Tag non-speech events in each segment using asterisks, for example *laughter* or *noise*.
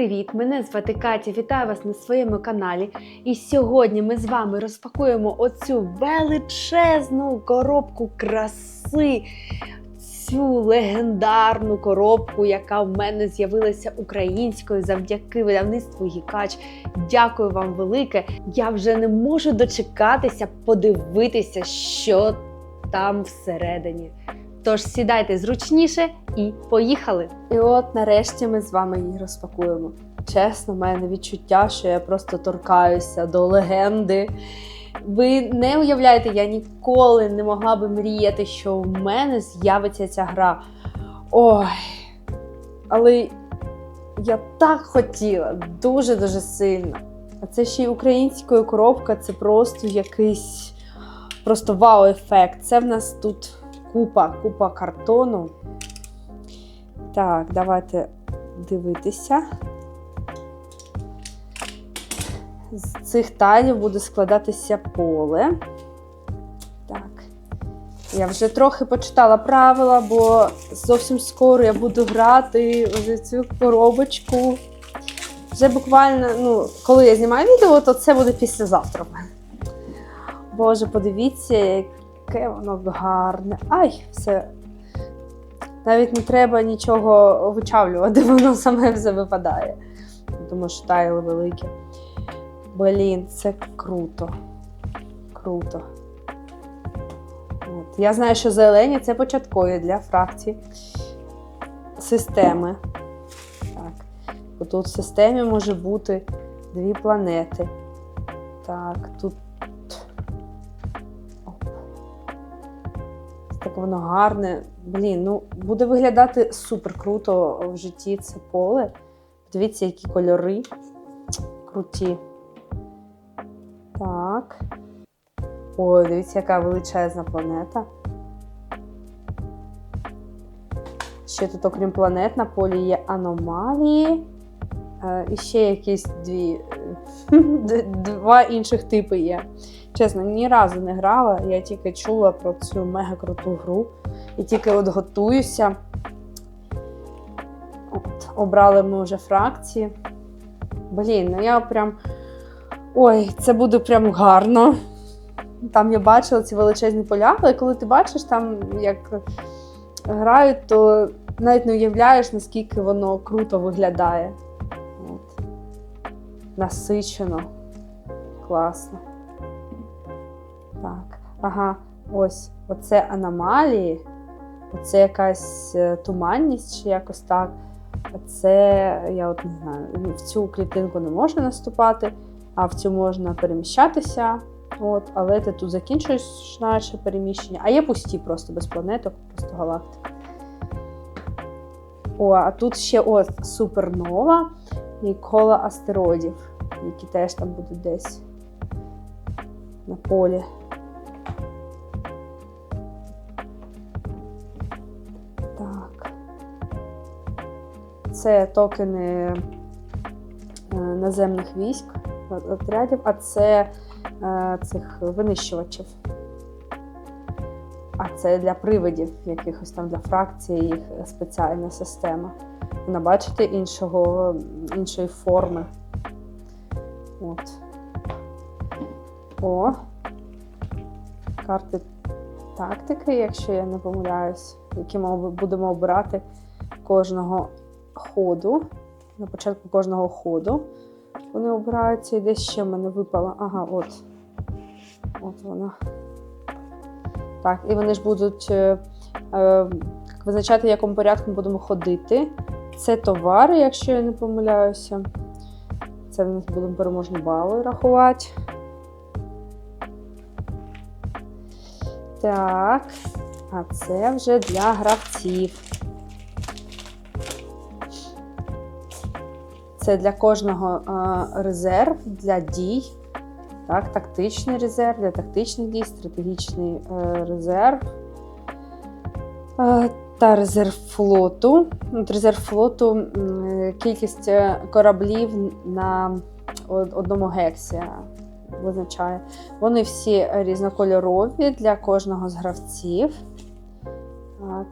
привіт! Мене звати Катя. Вітаю вас на своєму каналі. І сьогодні ми з вами розпакуємо оцю величезну коробку краси. Цю легендарну коробку, яка в мене з'явилася українською завдяки видавництву Гікач. Дякую вам велике. Я вже не можу дочекатися подивитися, що там всередині. Тож сідайте зручніше і поїхали! І от нарешті ми з вами її розпакуємо. Чесно, в мене відчуття, що я просто торкаюся до легенди. Ви не уявляєте, я ніколи не могла би мріяти, що в мене з'явиться ця гра. Ой. Але я так хотіла, дуже-дуже сильно. А це ще й українською коробка, це просто якийсь просто вау-ефект. Це в нас тут купа, купа картону. Так, давайте дивитися. З цих тайлів буде складатися поле. Так. Я вже трохи почитала правила, бо зовсім скоро я буду грати в цю коробочку. Вже буквально, ну, коли я знімаю відео, то це буде післязавтра. Боже, подивіться, яке воно гарне. Ай, все. Навіть не треба нічого вичавлювати, *laughs* воно саме все випадає. Тому що тайли великі. Блін, це круто. Круто. От. Я знаю, що зелені це початкові для фракцій системи. Так. Тут в системі може бути дві планети. Так, тут. Воно гарне. Блін, ну буде виглядати супер круто в житті це поле. Дивіться, які кольори круті. Так. Ой, дивіться, яка величезна планета. Ще тут, окрім планет, на полі є аномалії. Е, І ще якісь дві, два інших типи є. Чесно, ні разу не грала, я тільки чула про цю мега круту гру. І тільки от готуюся. От, обрали ми вже фракції. Блін, ну я прям. Ой, це буде прям гарно. Там я бачила ці величезні поля, але коли ти бачиш там, як грають, то навіть не уявляєш, наскільки воно круто виглядає. От. Насичено. Класно. Так, ага, ось. Оце аномалії. Оце якась е, туманність чи якось так. Це, я от не знаю, в цю клітинку не можна наступати, а в цю можна переміщатися. От, але ти тут закінчуєш наше переміщення. А є пусті просто без планеток, просто галактика. О, а тут ще о, супернова і кола астероїдів, які теж там будуть десь на полі. Так. Це токени е, наземних військ, отрядів, а це е, цих винищувачів. А це для привидів, якихось там для фракцій, їх спеціальна система. Вона, бачите, іншого, іншої форми. От. О. Карти тактики, якщо я не помиляюсь, які ми будемо обирати кожного ходу. На початку кожного ходу. Вони обираються і десь ще в мене випало. Ага, от. От вона. Так, і вони ж будуть е, е, визначати, в якому порядку ми будемо ходити. Це товари, якщо я не помиляюся. Це в нас будемо переможні бали рахувати. Так, а це вже для гравців. Це для кожного резерв для дій. Так, тактичний резерв для тактичних дій, стратегічний е, резерв е, та резерв флоту. От резерв флоту кількість е, кораблів на одному гексі визначає. Вони всі різнокольорові для кожного з гравців. Так.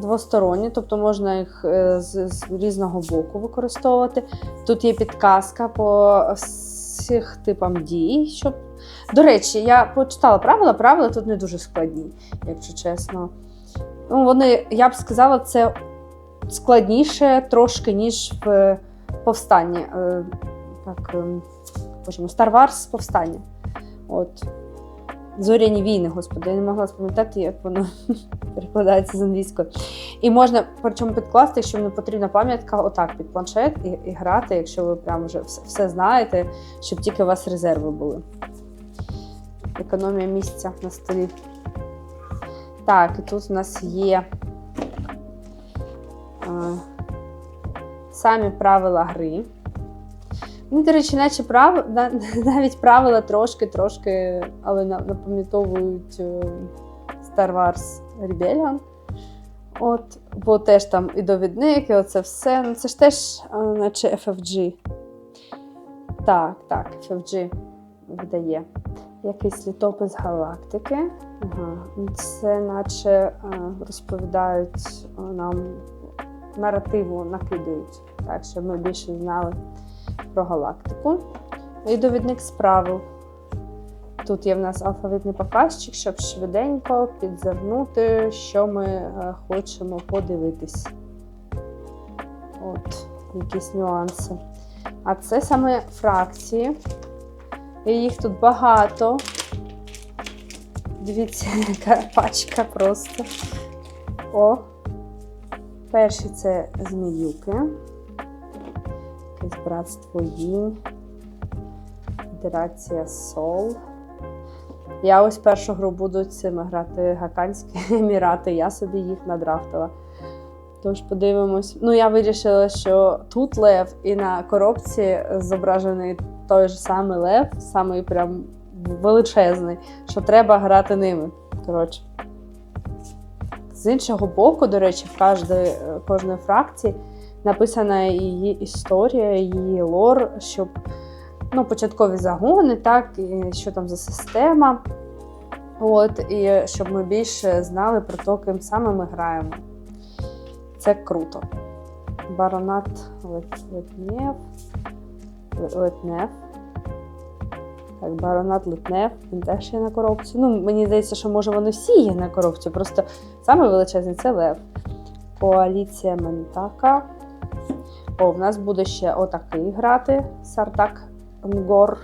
двосторонні, тобто можна їх е, з, з різного боку використовувати. Тут є підказка по всіх типам дій. Щоб... До речі, я почитала правила, правила тут не дуже складні, якщо чесно. Ну, вони, я б сказала, це складніше трошки, ніж в повстанні. Е, Так, ем, боже, Star Wars повстання. От. Зоряні війни, господи, я не могла спам'ятати, як воно *laughs* перекладається з англійської. І можна причому підкласти, якщо не потрібна пам'ятка, отак під планшет і, і грати, якщо ви прямо вже все, все знаєте, щоб тільки у вас резерви були. Економія місця на столі. Так, і тут у нас є е, самі правила гри. Ну, до речі, наче прав... *laughs* навіть правила трошки-трошки, але напам'ятовують е, Star Wars Rebellion. От, бо теж там і довідник, і оце все. Ну, це ж теж, е, наче FFG. Так, так, FFG видає. Якийсь літопис галактики. Ну, Це наче е, розповідають е, нам наративу, накидують, так, щоб ми більше знали про галактику. І довідник з правил. Тут є в нас алфавітний показчик, щоб швиденько підзирнути, що ми е, хочемо подивитись. От, якісь нюанси. А це саме фракції. Їх тут багато. Дивіться, *laughs* яка пачка просто. О! Перші це зміюки. Якесь братство Їнь. Федерація Сол. Я ось першу гру буду цими грати Гаканські *laughs* Емірати. Я собі їх надрафтила. Тож подивимось. Ну, я вирішила, що тут лев, і на коробці зображений той же самий лев, самий прям величезний, що треба грати ними. Коротше. З іншого боку, до речі, в кожної, кожної фракції написана її історія, її лор, щоб ну, початкові загони, так, і що там за система. От, і щоб ми більше знали про те, ким саме ми граємо. Це круто. Баронат Лет- Летнєв. Летнев. Так, баронат Летнев, він теж є на коробці. Ну, мені здається, що може вони всі є на коробці. Просто саме величезний це Лев. Коаліція Ментака. О, в нас буде ще отакий грати. Сардак Нгор.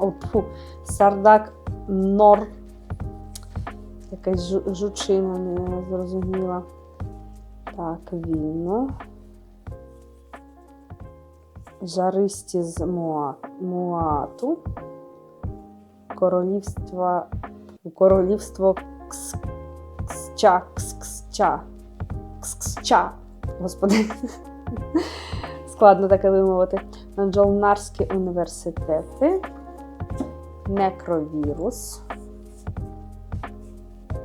О, фу, Сардак Нор. Якась жучина не зрозуміла. Так, віно. Жаристі з Муа... Муату. Королівство. Королівство Кс... Ксча. Кскча. Кскча. Господи. *laughs* Складно таке вимовити. Джолнарські університети. Некровірус.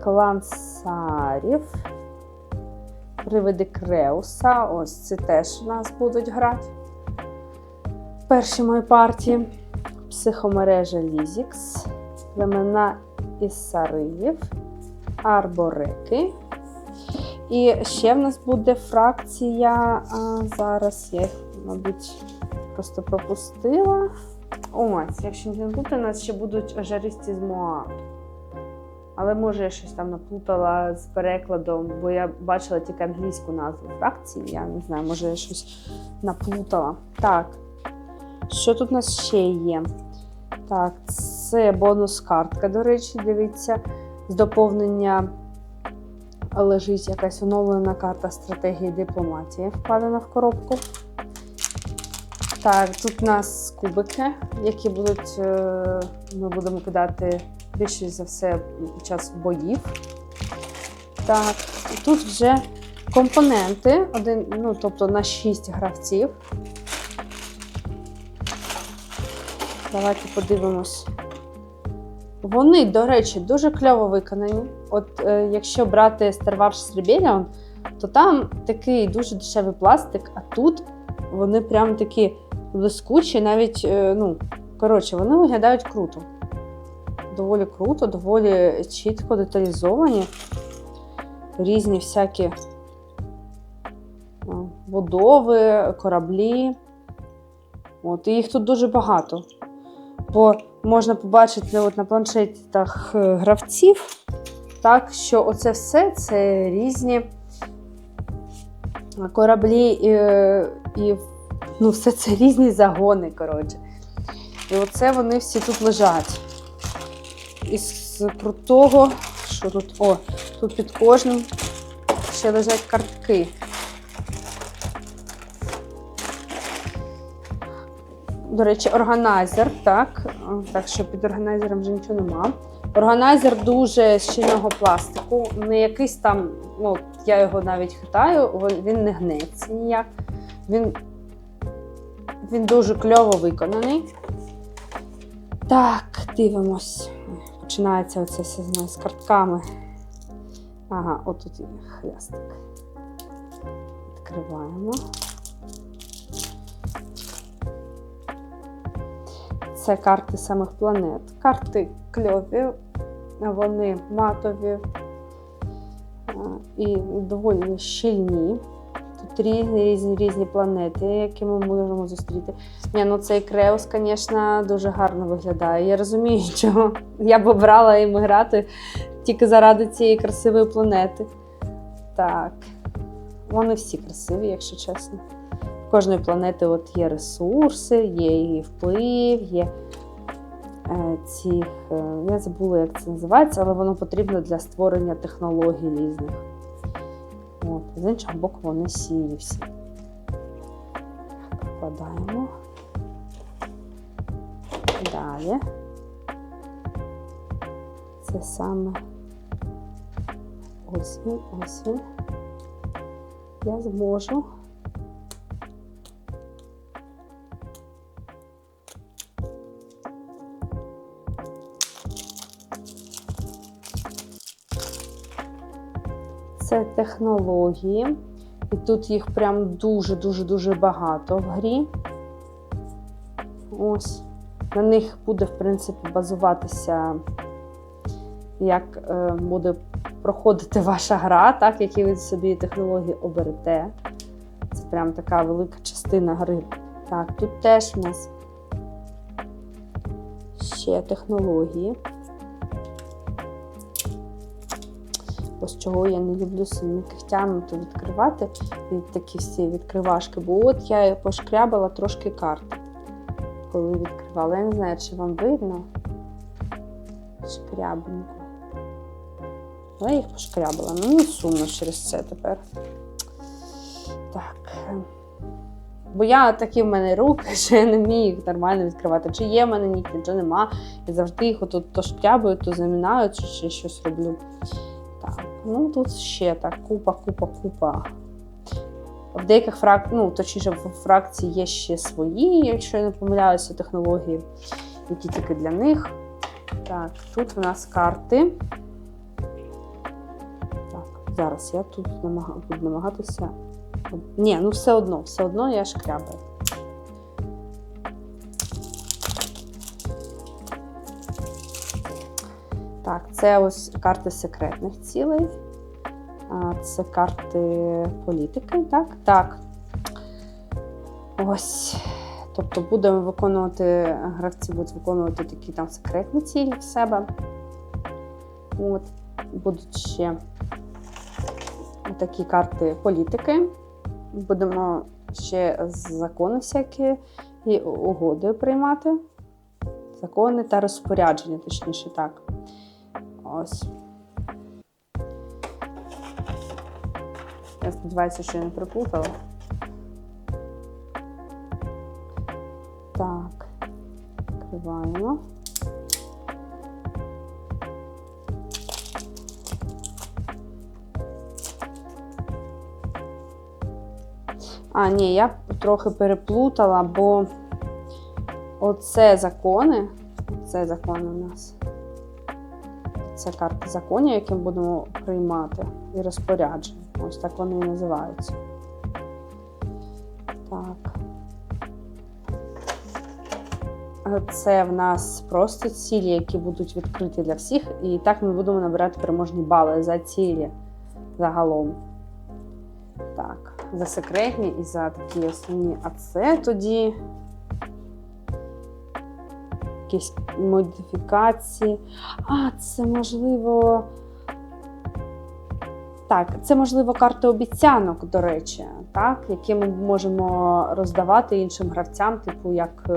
Клан Сарів. Привиди Креуса. Ось це теж у нас будуть грати. Перші мої партії. Психомережа Лізікс. Племена Ісариїв. Арбореки. І ще в нас буде фракція. А, зараз я їх, мабуть, просто пропустила. Ось, якщо не забути, у нас ще будуть жаристі з Моа. Але може я щось там наплутала з перекладом, бо я бачила тільки англійську назву фракції. Я не знаю, може я щось наплутала. Так. Що тут у нас ще є? Так, це бонус-картка, до речі, дивіться, з доповнення лежить якась оновлена карта стратегії дипломатії, вкладена в коробку. Так, тут у нас кубики, які будуть, е, ми будемо кидати більше за все під час боїв. Так, тут вже компоненти, один, ну, тобто на 6 гравців. Давайте подивимось. Вони, до речі, дуже кльово виконані. От е, якщо брати Star Wars Rebellion, то там такий дуже дешевий пластик, а тут вони прям такі блискучі, навіть, е, ну, коротше, вони виглядають круто. Доволі круто, доволі чітко деталізовані. Різні всякі будови, кораблі. От, і їх тут дуже багато. Бо можна побачити от на планшетах е, гравців, так, що оце все це різні кораблі і, е, і ну, все це *laughs* різні загони. коротше. І оце вони всі тут лежать. Із крутого, що тут? О, тут під кожним ще лежать картки. До речі, органайзер, так. Так що під органайзером вже нічого нема. Органайзер дуже щільного пластику, не якийсь там, ну, я його навіть хитаю, він не гнеться ніяк. Він, він дуже кльово виконаний. Так, дивимось. Починається оце все знаю, з картками. Ага, отут є хрестик. Відкриваємо. Це карти самих планет. Карти кльові, вони матові і доволі щільні. Тут різні різні різні планети, які ми можемо зустріти. Ні, ну цей Креус, звісно, дуже гарно виглядає. Я розумію, *laughs* що я б обрала їм грати тільки заради цієї красивої планети. Так. Вони всі красиві, якщо чесно. В кожної планети от є ресурси, є її вплив, є е, ці. Е, я забула, як це називається, але воно потрібно для створення технологій різних. От, з іншого боку, вони сірі всі. Покладаємо. Далі. Це саме ось він, ось він. Я зможу. Це технології. І тут їх прям дуже-дуже-дуже багато в грі. Ось. На них буде, в принципі, базуватися, як е, буде проходити ваша гра, так, які ви собі технології оберете. Це прям така велика частина гри. Так, тут теж в нас ще технології. Ось чого я не люблю своїми то відкривати і такі всі відкривашки. Бо от я пошкрябала трошки карти, коли відкривала. Я не знаю, чи вам видно шкрябинку. Я їх пошкрябала. Ну, не сумно через це тепер. Так. Бо я такі в мене руки, *laughs* що я не вмію їх нормально відкривати. Чи є в мене ніки, чи нема. І завжди їх отут то шкрябаю, то замінаю, чи ще щось роблю. Ну тут ще так, купа, купа, купа. В деяких фрак... ну, точніше, в фракції є ще свої, якщо я не помиляюся, технології, які тільки для них. Так, тут в нас карти. Так, зараз я тут намага... буду намагатися. Ні, ну все одно, все одно я шкрябаю. Так, це ось карти секретних цілей. Це карти політики, так? Так. Ось. Тобто будемо виконувати, гравці будуть виконувати такі там секретні цілі в себе. От. Будуть ще такі карти політики. Будемо ще закони всякі і угоди приймати. Закони та розпорядження, точніше так. Ось. Я сподіваюся, що я не приплутала. Так, відкриваємо. А, ні, я трохи переплутала, бо оце закони. Це закони у нас. Це карти законів, які будемо приймати, і розпорядження. Ось так вони і називаються. Так. Це в нас просто цілі, які будуть відкриті для всіх. І так ми будемо набирати переможні бали за цілі загалом. Так. за секретні і за такі основні. А це тоді якісь модифікації. А, це можливо. Так, це можливо карта обіцянок, до речі, так, які ми можемо роздавати іншим гравцям, типу, як,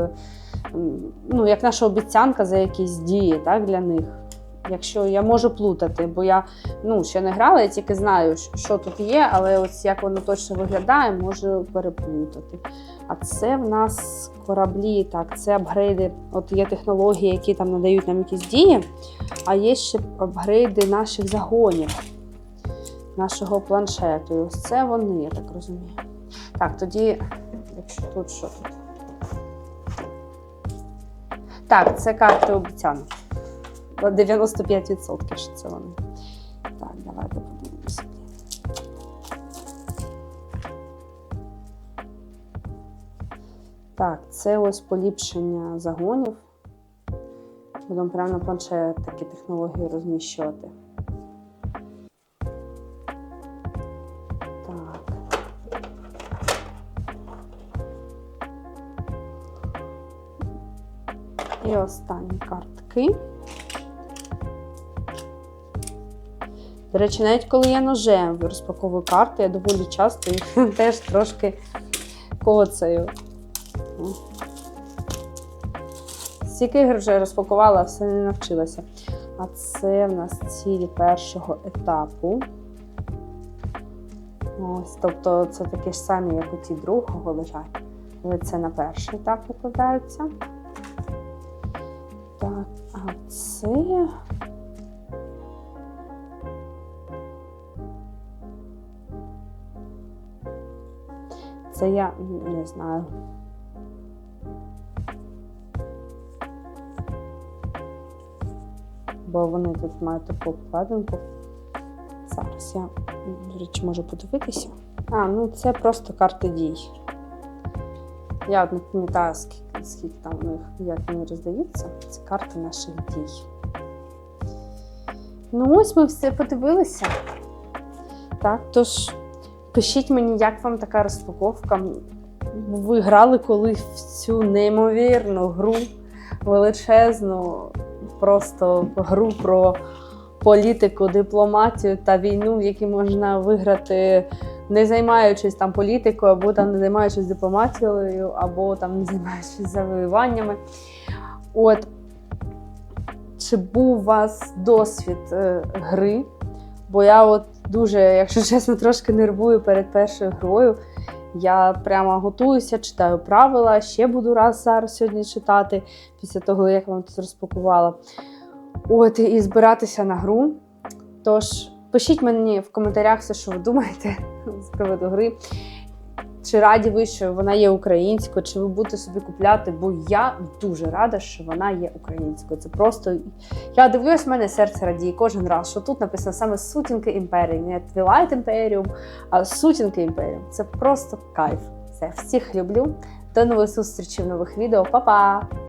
ну, як наша обіцянка за якісь дії так, для них. Якщо я можу плутати, бо я ну, ще не грала, я тільки знаю, що- тут є, але ось як воно точно виглядає, можу переплутати. А це в нас кораблі, так, це апгрейди. От є технології, які там надають нам якісь дії, а є ще апгрейди наших загонів, нашого планшету. І ось це вони, я так розумію. Так, тоді, якщо тут що тут? Так, це карти обіцянок. 95% що це вони. Так, давайте подивимося. Так, це ось поліпшення загонів. Будемо прямо на планшет такі технології розміщувати. Так. І останні картки. До речі, навіть коли я ножем розпаковую карти, я доволі часто їх *laughs* теж трошки коцаю. Стільки вже розпакувала, все не навчилася. А це в нас цілі першого етапу. Ось, тобто це такі ж самі, як у ті другого лежать. Але це на перший етап викладаються. Так, а це. Це я не знаю. Бо вони тут мають таку обкладинку. Зараз я, до речі, можу подивитися. А, ну це просто карти дій. Я не пам'ятаю, скільки, скільки там у них, як вони роздаються. Це карти наших дій. Ну, ось ми все подивилися. Так, тож пишіть мені, як вам така розпаковка. Ви грали коли в цю неймовірну гру, величезну, просто гру про політику, дипломатію та війну, в якій можна виграти, не займаючись там політикою, або там не займаючись дипломатією, або там не займаючись завоюваннями. От чи був у вас досвід е, гри? Бо я от дуже, якщо чесно, трошки нервую перед першою грою. Я прямо готуюся, читаю правила, ще буду раз зараз сьогодні читати, після того, як вам тут розпакувала. От, і збиратися на гру. Тож, пишіть мені в коментарях все, що ви думаєте *laughs* з приводу гри. Чи раді ви, що вона є українською, чи ви будете собі купляти, бо я дуже рада, що вона є українською. Це просто. Я дивлюсь, в мене серце радіє кожен раз, що тут написано саме сутінки імперії, не Twilight Imperium, а сутінки імперіум. Це просто кайф. Все, всіх люблю. До нових зустрічей в нових відео. Па-па!